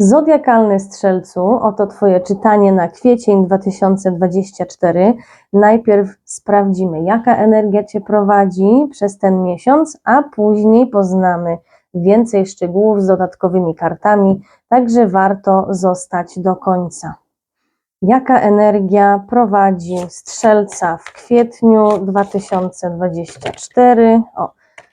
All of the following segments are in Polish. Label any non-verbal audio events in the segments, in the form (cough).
Zodiakalny Strzelcu, oto Twoje czytanie na kwiecień 2024. Najpierw sprawdzimy, jaka energia Cię prowadzi przez ten miesiąc, a później poznamy więcej szczegółów z dodatkowymi kartami, także warto zostać do końca. Jaka energia prowadzi Strzelca w kwietniu 2024? O,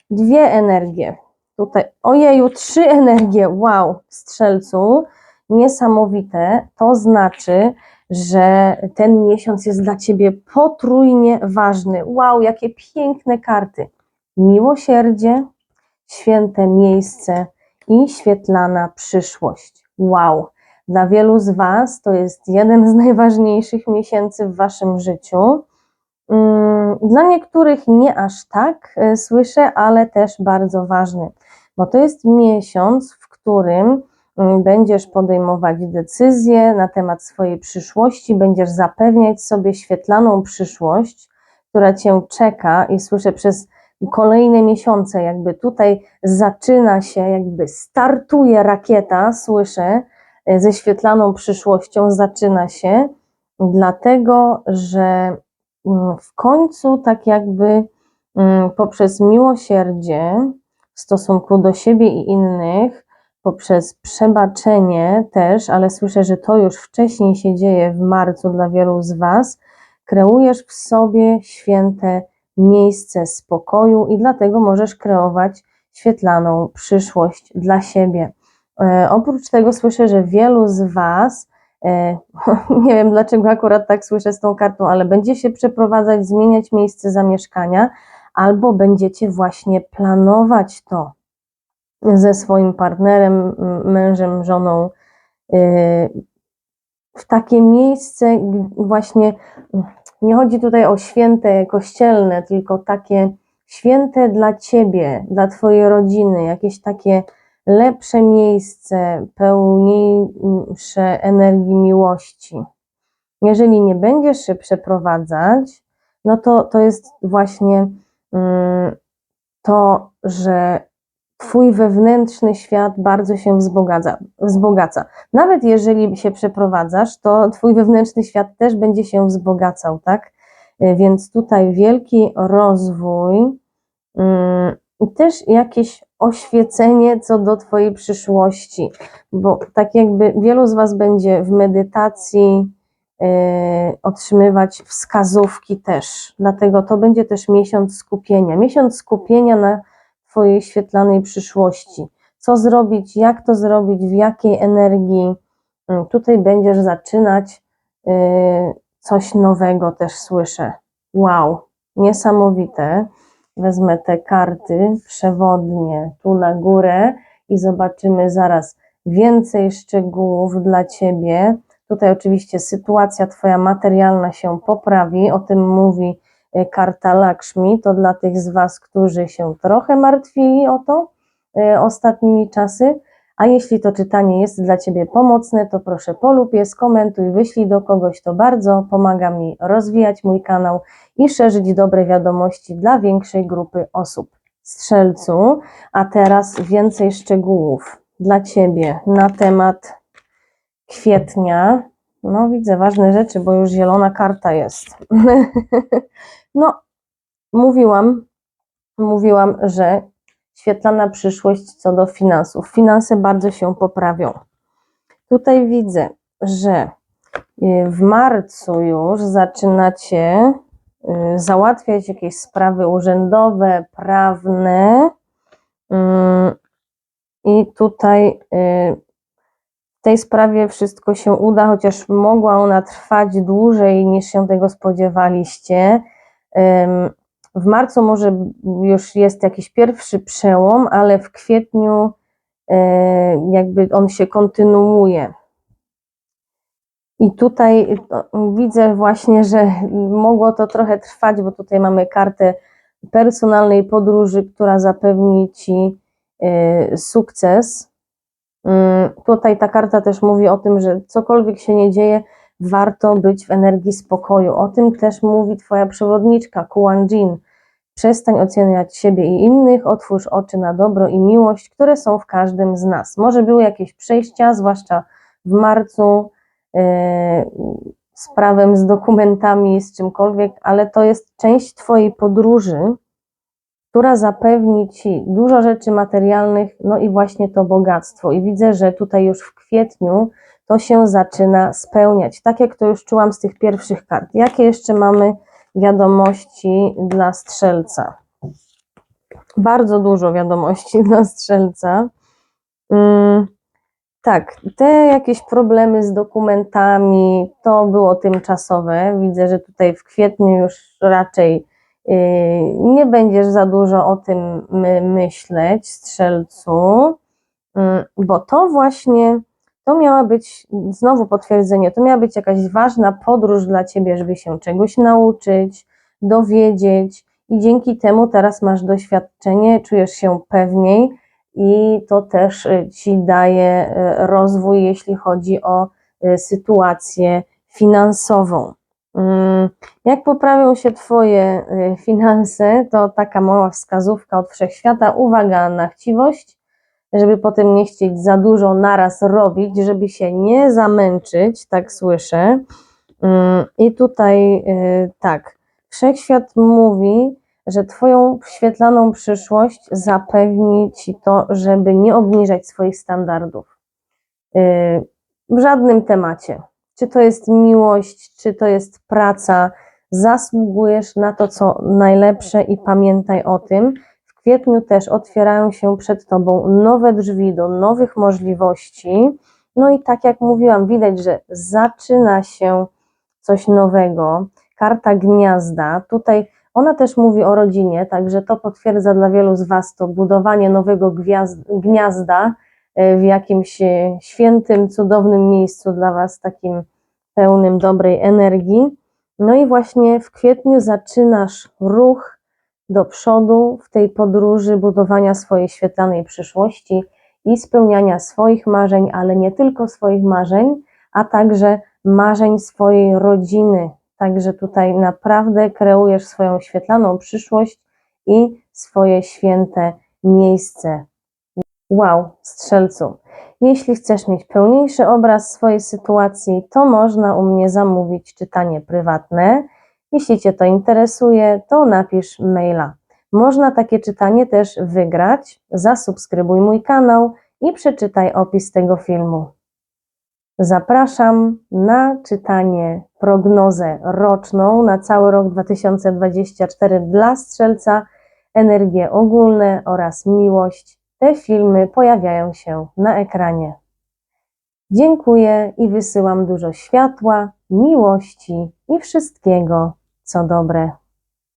dwie energie Tutaj, ojeju, trzy (laughs) energie, wow, strzelcu, niesamowite. To znaczy, że ten miesiąc jest dla ciebie potrójnie ważny. Wow, jakie piękne karty. Miłosierdzie, święte miejsce i świetlana przyszłość. Wow. Dla wielu z Was to jest jeden z (laughs) najważniejszych miesięcy w Waszym życiu. Mm, dla niektórych nie aż tak e, słyszę, ale też bardzo ważny bo to jest miesiąc, w którym mm, będziesz podejmować decyzje na temat swojej przyszłości, będziesz zapewniać sobie świetlaną przyszłość, która cię czeka i słyszę przez kolejne miesiące, jakby tutaj zaczyna się, jakby startuje rakieta, słyszę, e, ze świetlaną przyszłością zaczyna się, dlatego że w końcu tak jakby mm, poprzez miłosierdzie, w stosunku do siebie i innych, poprzez przebaczenie też, ale słyszę, że to już wcześniej się dzieje w marcu dla wielu z Was, kreujesz w sobie święte miejsce spokoju i dlatego możesz kreować świetlaną przyszłość dla siebie. E, oprócz tego słyszę, że wielu z Was, (laughs) nie wiem dlaczego akurat tak słyszę z tą kartą, ale będzie się przeprowadzać, zmieniać miejsce zamieszkania, albo będziecie właśnie planować to ze swoim partnerem, mężem, żoną, y, w takie miejsce właśnie, nie chodzi tutaj o święte kościelne, tylko takie święte dla ciebie, dla twojej rodziny, jakieś takie lepsze miejsce, pełniejsze energii miłości. Jeżeli nie będziesz się przeprowadzać, no to to jest właśnie Mm, to, że Twój wewnętrzny świat bardzo się wzbogaca, wzbogaca. Nawet jeżeli się przeprowadzasz, to Twój wewnętrzny świat też będzie się wzbogacał, tak? Więc tutaj wielki rozwój mm, i też jakieś oświecenie co do Twojej przyszłości, bo tak jakby wielu z Was będzie w medytacji, Y, otrzymywać wskazówki też. Dlatego to będzie też miesiąc skupienia. Miesiąc skupienia na Twojej świetlanej przyszłości. Co zrobić, jak to zrobić, w jakiej energii. Y, tutaj będziesz zaczynać y, coś nowego, też słyszę. Wow, niesamowite. Wezmę te karty przewodnie tu na górę i zobaczymy zaraz więcej szczegółów dla Ciebie Tutaj oczywiście sytuacja Twoja materialna się poprawi, o tym mówi e, karta Lakshmi. To dla tych z Was, którzy się trochę martwili o to e, ostatnimi czasy. A jeśli to czytanie jest dla Ciebie pomocne, to proszę polub je, skomentuj, wyślij do kogoś, to bardzo pomaga mi rozwijać mój kanał i szerzyć dobre wiadomości dla większej grupy osób. Strzelcu, a teraz więcej szczegółów dla Ciebie na temat kwietnia. No widzę ważne rzeczy, bo już zielona karta jest. (laughs) no, mówiłam, mówiłam, że świetlana przyszłość co do finansów. Finanse bardzo się poprawią. Tutaj widzę, że y, w marcu już zaczynacie y, załatwiać jakieś sprawy urzędowe, prawne. Mm, I tutaj y, tej sprawie wszystko się uda, chociaż mogła ona trwać dłużej niż się tego spodziewaliście. W marcu może już jest jakiś pierwszy przełom, ale w kwietniu e, jakby on się kontynuuje. I tutaj widzę właśnie, że mogło to trochę trwać, bo tutaj mamy kartę personalnej podróży, która zapewni Ci e, sukces Mm, tutaj ta karta też mówi o tym, że cokolwiek się nie dzieje, warto być w energii spokoju. O tym też mówi Twoja przewodniczka, Kuan Jin. Przestań oceniać siebie i innych, otwórz oczy na dobro i miłość, które są w każdym z nas. Może były jakieś przejścia, zwłaszcza w marcu, yy, z prawem, z dokumentami, z czymkolwiek, ale to jest część Twojej podróży, która zapewni Ci dużo rzeczy materialnych, no i właśnie to bogactwo. I widzę, że tutaj już w kwietniu to się zaczyna spełniać. Tak jak to już czułam z tych pierwszych kart. Jakie jeszcze mamy wiadomości dla strzelca? Bardzo dużo wiadomości dla strzelca. Mm, tak, te jakieś problemy z dokumentami to było tymczasowe. Widzę, że tutaj w kwietniu już raczej yy, nie będziesz za dużo o tym my, myśleć, strzelcu, yy, bo to właśnie to miała być, znowu potwierdzenie, to miała być jakaś ważna podróż dla ciebie, żeby się czegoś nauczyć, dowiedzieć, i dzięki temu teraz masz doświadczenie, czujesz się pewniej, i to też y, ci daje y, rozwój, jeśli chodzi o y, sytuację finansową. Mm, jak poprawią się Twoje finanse, to taka mała wskazówka od wszechświata. Uwaga na chciwość, żeby potem nie chcieć za dużo naraz robić, żeby się nie zamęczyć, tak słyszę. Mm, I tutaj tak, wszechświat mówi, że Twoją świetlaną przyszłość zapewni Ci to, żeby nie obniżać swoich standardów. Y, w żadnym temacie. Czy to jest miłość, czy to jest praca, zasługujesz na to, co najlepsze i pamiętaj o tym. Kwietniu też otwierają się przed Tobą nowe drzwi do nowych możliwości. No i tak jak mówiłam, widać, że zaczyna się coś nowego. Karta gniazda. Tutaj ona też mówi o rodzinie, także to potwierdza dla wielu z Was to budowanie nowego gniazda e, w jakimś e, świętym, cudownym miejscu dla Was, takim pełnym dobrej energii. No i właśnie w kwietniu zaczynasz ruch do przodu w tej podróży budowania swojej świetlanej przyszłości i spełniania swoich marzeń, ale nie tylko swoich marzeń, a także marzeń swojej rodziny, Także tutaj naprawdę kreujesz swoją świetlaną przyszłość i swoje święte miejsce. Wow, strzelcu. Jeśli chcesz mieć pełniejszy obraz swojej sytuacji, to można u mnie zamówić czytanie prywatne. Jeśli Cię to interesuje, to napisz maila. Można takie czytanie też wygrać. Zasubskrybuj mój kanał i przeczytaj opis tego filmu. Zapraszam na czytanie prognozę roczną na cały rok 2024 dla Strzelca, energie ogólne oraz miłość. Te filmy pojawiają się na ekranie. Dziękuję i wysyłam dużo światła, miłości i wszystkiego, co dobre.